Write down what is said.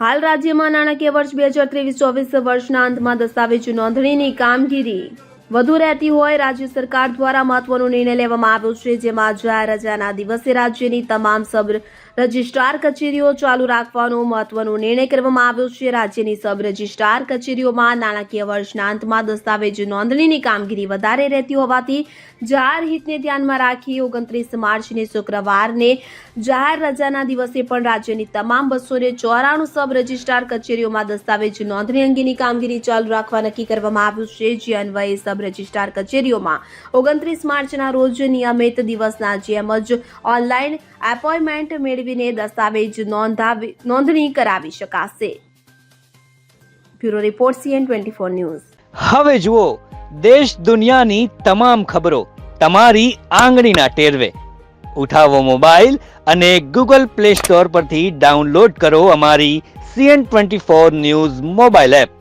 હાલ રાજ્યમાં નાણાકીય વર્ષ બે હજાર ત્રેવીસ ચોવીસ વર્ષના અંતમાં દસ્તાવેજ નોંધણીની કામગીરી વધુ રહેતી હોય રાજ્ય સરકાર દ્વારા મહત્વનો નિર્ણય લેવામાં આવ્યો છે, જેમાં જાહેર રજાના દિવસે રાજ્યની તમામ સબ રજિસ્ટ્રાર કચેરીઓ ચાલુ રાખવાનો મહત્વનો નિર્ણય કરવામાં આવ્યો છે. રાજ્યની સબ રજિસ્ટ્રાર કચેરીઓમાં નાણાકીય વર્ષના અંતમાં દસ્તાવેજ નોંધણીની કામગીરી વધારે રહેતી હોવાથી જાહેર હિતને ધ્યાનમાં રાખી ઓગણત્રીસ માર્ચને શુક્રવારને જાહેર રજાના દિવસે પણ રાજ્યની તમામ બસોને ચોરાણું સબ રજિસ્ટ્રાર કચેરીઓમાં દસ્તાવેજ નોંધણી અંગેની કામગીરી ચાલુ રાખવા નક્કી કરવામાં આવ્યું છે. જે અન્વયે સબ રજિસ્ટ્રાર કચેરીઓમાં ઓગણત્રીસ માર્ચના રોજ નિયમિત દિવસના જેમ જ ઓનલાઈન એપોઇન્ટમેન્ટ મેળવીને દસ્તાવેજ નોંધણી કરાવી શકાશે. Bureau report CN twenty four news. હવે જુઓ, દેશ દુનિયાની તમામ ખબરો તમારી આંગળીના ટેરવે. ઉઠાવો મોબાઈલ અને ગૂગલ પ્લે સ્ટોર પરથી ડાઉનલોડ કરો અમારી CN twenty four news mobile app.